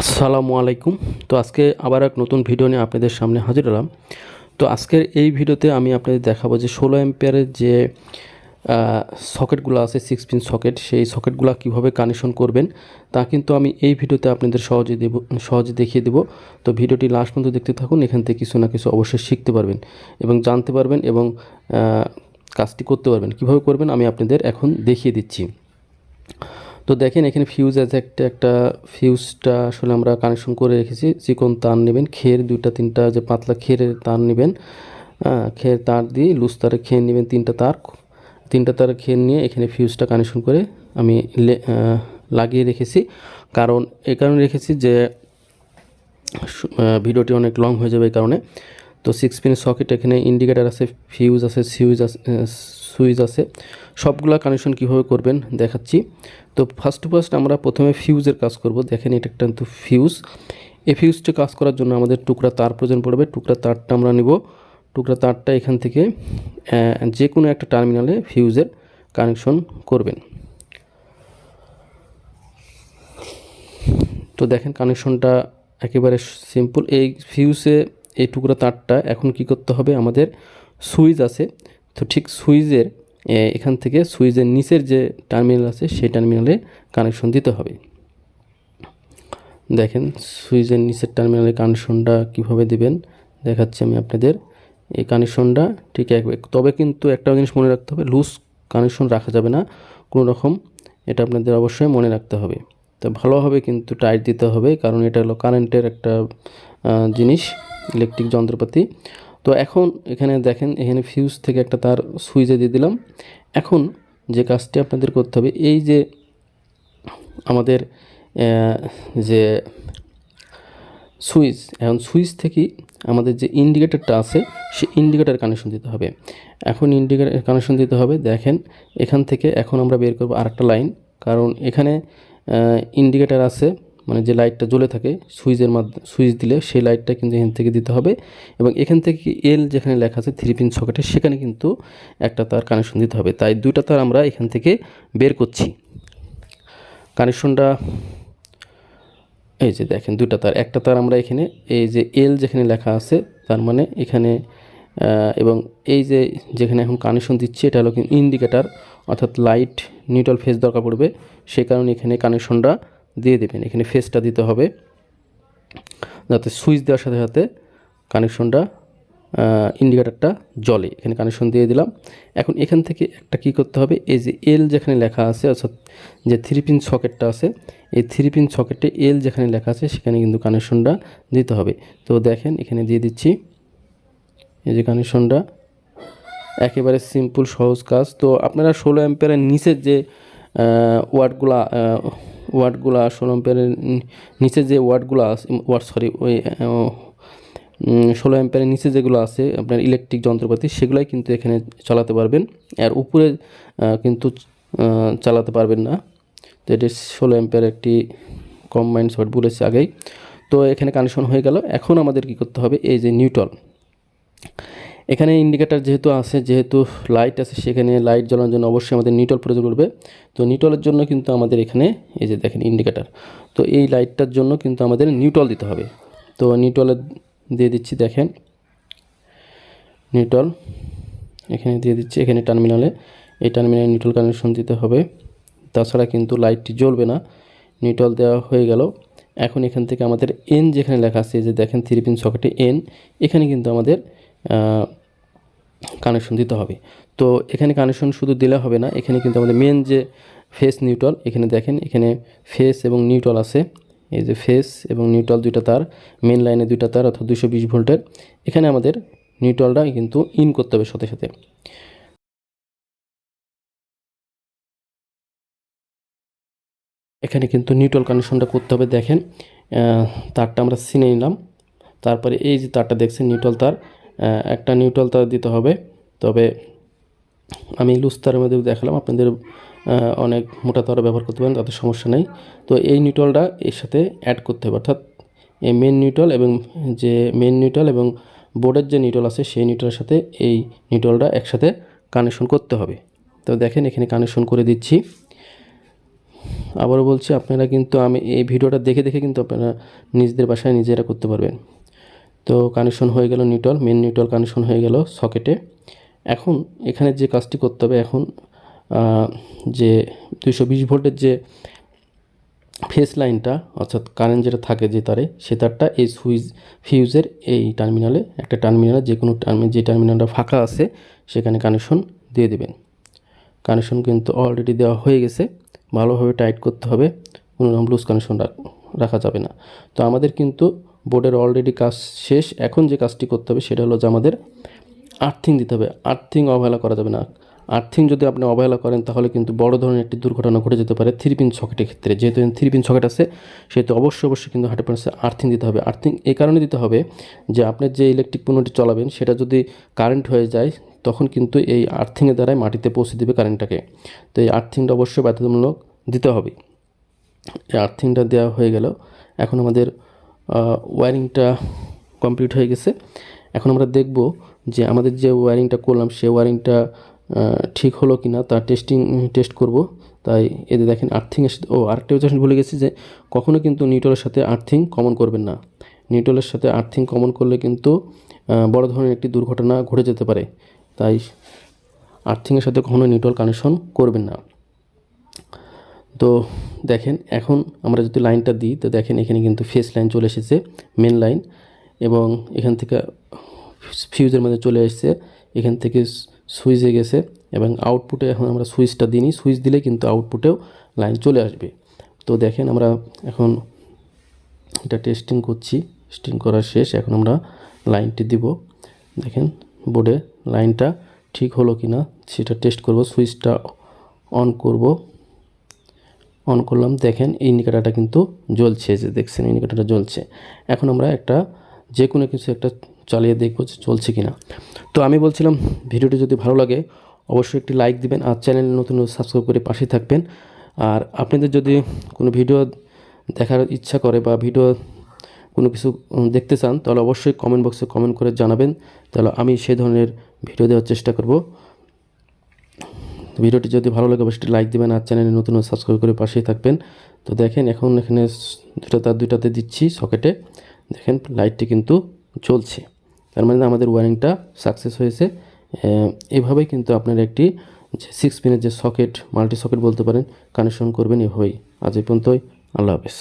আসসালামু আলাইকুম। তো আজকে আবার এক নতুন ভিডিও নিয়ে আপনাদের সামনে হাজির হলাম। তো আজকের এই ভিডিওতে আমি আপনাদের দেখাবো যে ষোলো অ্যাম্পিয়ারের যে সকেটগুলো আছে সিক্স পিন সকেট, সেই সকেটগুলো কীভাবে কানেকশন করবেন, তা কিন্তু আমি এই ভিডিওতে আপনাদের সহজে দেব, সহজে দেখিয়ে দেব। তো ভিডিওটি লাস্ট পর্যন্ত দেখতে থাকুন, এখান থেকে কিছু না কিছু অবশ্যই শিখতে পারবেন এবং জানতে পারবেন এবং কাজটি করতে পারবেন। কীভাবে করবেন আমি আপনাদের এখন দেখিয়ে দিচ্ছি। তো দেখেন, এখানে ফিউজ আছে একটা একটা ফিউজটা আসলে আমরা কানেকশন করে রেখেছি। চিকন তার নেবেন, খের দুইটা, তিনটা, যে পাতলা খেরের তার নেবেন। হ্যাঁ খের তার দিয়ে লুজ তারে খেয়ে নেবেন তিনটা তার। তিনটা তার খেয়ে নিয়ে এখানে ফিউজটা কানেকশন করে আমি লাগিয়ে রেখেছি। কারণ এই কারণে রেখেছি যে ভিডিওটি অনেক লং হয়ে যাবে এই কারণে। তো সিক্স পিন সকেট এখানে ইন্ডিকেটার আছে ফিউজ আছে সিউজ আছে সুইচ আছে। সবগুলা কানেকশন কীভাবে করবেন দেখাচ্ছি। তো ফার্স্ট ফার্স্ট আমরা প্রথমে ফিউজের কাজ করব। দেখেন এটা একটা কিন্তু ফিউজ এই ফিউজটা কাজ করার জন্য আমাদের টুকরা তার প্রয়োজন পড়বে। টুকরা তারটা আমরা নিব। টুকরা তারটা এখান থেকে যে কোনো একটা টার্মিনালে ফিউজের কানেকশন করবেন। তো দেখেন কানেকশনটা একেবারে সিম্পল এই ফিউজে এই টুকরা তারটা এখন কি করতে হবে? আমাদের সুইচ আছে। তো ঠিক সুইচের এখান থেকে সুইচের নিচের যে টার্মিনাল আছে, সেই টার্মিনালে কানেকশন দিতে হবে। দেখেন, সুইচের নিচের টার্মিনালে কানেকশনটা কীভাবে দিবেন? দেখাচ্ছি আমি আপনাদের। এই কানেকশনটা ঠিক এক, তবে কিন্তু একটা জিনিস মনে রাখতে হবে লুজ কানেকশন রাখা যাবে না। কোনো রকম, এটা আপনাদের অবশ্যই মনে রাখতে হবে। তো ভালোভাবে কিন্তু টাইট দিতে হবে, কারণ এটা হলো কারেন্টের একটা জিনিস ইলেকট্রিক যন্ত্রপাতি। তো এখন এখানে দেখেন, এখানে ফিউজ থেকে একটা তার সুইচে দিয়ে দিলাম। এখন যে কাজটি আপনাদের করতে হবে, এই যে আমাদের যে সুইচ এখন সুইচ থেকে আমাদের যে ইন্ডিকেটারটা আছে, সে ইন্ডিকেটার কানেকশন দিতে হবে। এখন ইন্ডিকেটার কানেকশন দিতে হবে, দেখেন, এখান থেকে এখন আমরা বের করব আরেকটা লাইন কারণ এখানে ইন্ডিকেটার আছে মানে যে লাইটটা জ্বলে থাকে, সুইচের মাধ্যমে সুইচ দিলে সেই লাইটটা কিন্তু এখান থেকে দিতে হবে এবং এখান থেকে এল যেখানে লেখা আছে থ্রি পিন সকেটে সেখানে কিন্তু একটা তার কানেকশন দিতে হবে। তাই দুইটা তার আমরা এখান থেকে বের করছি। কানেকশনটা এই যে দেখেন দুটা তার, একটা তার আমরা এখানে, এই যে এল যেখানে লেখা আছে, তার মানে এখানে এবং এই যে যেখানে এখন কানেকশন দিচ্ছি, এটা হলো ইন্ডিকেটার অর্থাৎ লাইট নিউট্রাল ফেস দরকার পড়বে। সেই কারণে এখানে কানেকশনটা দিয়ে দেবেন। এখানে ফেসটা দিতে হবে। যাতে সুইচ দেওয়ার সাথে সাথে কানেকশনটা ইন্ডিকেটারটা জলে এখানে কানেকশন দিয়ে দিলাম। এখন এখান থেকে একটা কি করতে হবে? এই যে এল যেখানে লেখা আছে, অর্থাৎ যে থ্রি পিন সকেটটা আছে, এই থ্রি পিন সকেটে এল যেখানে লেখা আছে, সেখানে কিন্তু কানেকশনটা দিতে হবে। তো দেখেন, এখানে দিয়ে দিচ্ছি। এই যে কানেকশনটা একেবারে সিম্পল সহজ কাজ। তো আপনারা ষোলো অ্যাম্পিয়ারের নিচের যে ওয়ার্ডগুলা ওয়ার্ডগুলা ষোলো অ্যাম্পিয়ারের নিচে যে ওয়ার্ডগুলো আছে ওয়ার্ড সরি ওই ষোলো অ্যাম্পিয়ারের নিচে যেগুলো আছে, আপনার ইলেকট্রিক যন্ত্রপাতি, সেগুলাই কিন্তু এখানে চালাতে পারবেন। আর উপরে কিন্তু চালাতে পারবেন না। তো এটি ষোলো অ্যাম্পিয়ার একটি কম্বাইন শর্ট বলেছি আগেই। তো এখানে কানেকশন হয়ে গেল। এখন আমাদের কি করতে হবে? এই যে নিউট্রল এখানে ইন্ডিকেটার যেহেতু আছে, যেহেতু লাইট আছে, সেখানে লাইট জ্বালানোর জন্য অবশ্যই আমাদের নিউট্রল প্রয়োজন পড়বে তো নিউট্রলের জন্য কিন্তু আমাদের এখানে এই যে দেখেন ইন্ডিকেটার তো এই লাইটটার জন্য কিন্তু আমাদের নিউটল দিতে হবে। তো নিউট্রলে দিয়ে দিচ্ছি দেখেন নিউটল এখানে দিয়ে দিচ্ছি, এখানে টার্মিনালে এই টার্মিনালে নিউটল কানেকশন দিতে হবে। তাছাড়া কিন্তু লাইটটি জ্বলবে না নিউটল দেওয়া হয়ে গেল। এখন এখান থেকে আমাদের এন যেখানে লেখা আছে যে দেখেন থ্রি পিন সকেটে এন এখানে কিন্তু আমাদের কানেকশন দিতে হবে। তো এখানে কানেকশন শুধু দিলে হবে না, এখানে কিন্তু আমাদের মেন যে ফেস নিউট্রাল এখানে দেখেন, এখানে ফেস এবং নিউট্রাল আছে। এই যে ফেস এবং নিউট্রাল দুইটা তার মেন লাইনে দুইটা তার অর্থাৎ দুশো বিশ ভোল্টের। এখানে আমাদের নিউট্রালটা কিন্তু ইন করতে হবে সাথে সাথে। এখানে কিন্তু নিউট্রাল কানেকশনটা করতে হবে, দেখেন তারটা আমরা চিনে নিলাম। তারপরে এই যে তারটা দেখছেন নিউট্রাল তার একটা নিউট্রাল তার দিতে হবে। তবে আমি লুজ তারের মধ্যে দেখালাম, আপনাদের অনেক মোটা তারও ব্যবহার করতে পারেন, তাতে সমস্যা নেই। তো এই নিউট্রালটা এর সাথে অ্যাড করতে হবে, অর্থাৎ এই মেন নিউট্রাল এবং যে মেন নিউট্রাল এবং বোর্ডের যে নিউট্রাল আছে, সেই নিউট্রালের সাথে এই নিউট্রালটা একসাথে কানেকশন করতে হবে। তো দেখেন, এখানে কানেকশন করে দিচ্ছি। আবারও বলছি, আপনারা কিন্তু আমি এই ভিডিওটা দেখে দেখে কিন্তু আপনারা নিজেদের বাসায় নিজেরা করতে পারবেন। তো কানেকশন হয়ে গেল নিউট্রাল মেন নিউট্রাল কানেকশন হয়ে গেল সকেটে এখন এখানে যে কাজটি করতে হবে, এখন যে দুইশো বিশ ভোল্টের যে ফেস লাইনটা অর্থাৎ কারেন্ট যেটা থাকে যে তারে, সে তারটা এই সুইচ ফিউজের এই টার্মিনালে একটা টার্মিনালে যে কোনো টার্মি যে টার্মিনালটা ফাঁকা আছে, সেখানে কানেকশন দিয়ে দেবেন। কানেকশন কিন্তু অলরেডি দেওয়া হয়ে গেছে, ভালোভাবে টাইট করতে হবে, কোনো রকম লুজ কানেকশন রাখা যাবে না। তো আমাদের কিন্তু বোর্ডের অলরেডি কাজ শেষ। এখন যে কাজটি করতে হবে সেটা হলো যে আমাদের আর্থিং দিতে হবে। আর্থিং অবহেলা করা যাবে না। আর্থিং যদি আপনি অবহেলা করেন তাহলে কিন্তু বড় ধরনের একটি দুর্ঘটনা ঘটে যেতে পারে থ্রি পিন সকেটের ক্ষেত্রে। যেহেতু থ্রি পিন সকেট আছে, সেহেতু অবশ্যই অবশ্যই কিন্তু হান্ড্রেড পার্সেন্ট আর্থিং দিতে হবে। আর্থিং এই কারণে দিতে হবে যে আপনি যে ইলেকট্রিক পণ্যটি চলাবেন, সেটা যদি কারেন্ট হয়ে যায়, তখন কিন্তু এই আর্থিংয়ের দ্বারাই মাটিতে পৌঁছে দেবে কারেন্টটাকে তো এই আর্থিংটা অবশ্যই বাধ্যতামূলক দিতে হবে। এই আর্থিংটা দেওয়া হয়ে গেল। এখন আমাদের ওয়ারিংটা কমপ্লিট হয়ে গেছে। এখন আমরা দেখব যে আমাদের যে ওয়ারিংটা করলাম, সে ওয়ারিংটা ঠিক হলো কি না তার টেস্টিং টেস্ট করব। তাই এতে দেখেন আর্থিং ও, আরেকটা কথা ভুলে গেছি যে কখনো কিন্তু নিউট্রালের সাথে আর্থিং কমন করবেন না। নিউট্রালের সাথে আর্থিং কমন করলে কিন্তু বড় ধরনের একটি দুর্ঘটনা ঘটে যেতে পারে। তাই আর্থিংয়ের সাথে কখনো নিউট্রাল কানেকশন করবেন না। তো দেখেন, এখন আমরা যদি লাইনটা দিই, তো দেখেন এখানে কিন্তু ফেস লাইন চলে এসেছে মেন লাইন এবং এখান থেকে ফিউজের মধ্যে চলে এসেছে, এখান থেকে সুইচে গেছে, এবং আউটপুটে এখন আমরা সুইচটা দিইনি। সুইচ দিলে কিন্তু আউটপুটেও লাইন চলে আসবে। তো দেখেন আমরা এখন এটা টেস্টিং করছি টেস্টিং করা শেষ, এখন আমরা লাইনটি দিব। দেখেন বোর্ডে লাইনটা ঠিক হলো কি না সেটা টেস্ট করব সুইচটা অন করব। অন করলাম। দেখেন, এই ইন্ডিকেটারটা কিন্তু জ্বলছে, যে দেখছেন ইন্ডিকেটারটা জ্বলছে। এখন আমরা একটা, যে কোনো কিছু একটা চালিয়ে দেখব যে চলছে কিনা। তো আমি বলছিলাম, ভিডিওটি যদি ভালো লাগে, অবশ্যই একটি লাইক দিবেন আর চ্যানেল নতুন সাবস্ক্রাইব করে পাশে থাকবেন। আর আপনাদের যদি কোনো ভিডিও দেখার ইচ্ছা করে বা ভিডিও কোনো কিছু দেখতে চান, তাহলে অবশ্যই কমেন্ট বক্সে কমেন্ট করে জানাবেন। তাহলে আমি সেই ধরনের ভিডিও দেওয়ার চেষ্টা করব। ভিডিওটি যদি ভালো লাগে, অবশ্যই লাইক দেবেন আর চ্যানেলে নতুন সাবস্ক্রাইব করে পাশেই থাকবেন। তো দেখেন, এখন এখানে দুটো তার দুইটাতে দিচ্ছি সকেটে। দেখেন, লাইটটি কিন্তু চলছে তার মানে আমাদের ওয়ারিংটা সাকসেস হয়েছে। এভাবেই কিন্তু আপনার একটি যে সিক্স পিনের যে সকেট মাল্টি সকেট বলতে পারেন কানেকশন করবেন এভাবেই। আজ এই পর্যন্তই, আল্লাহ হাফেজ।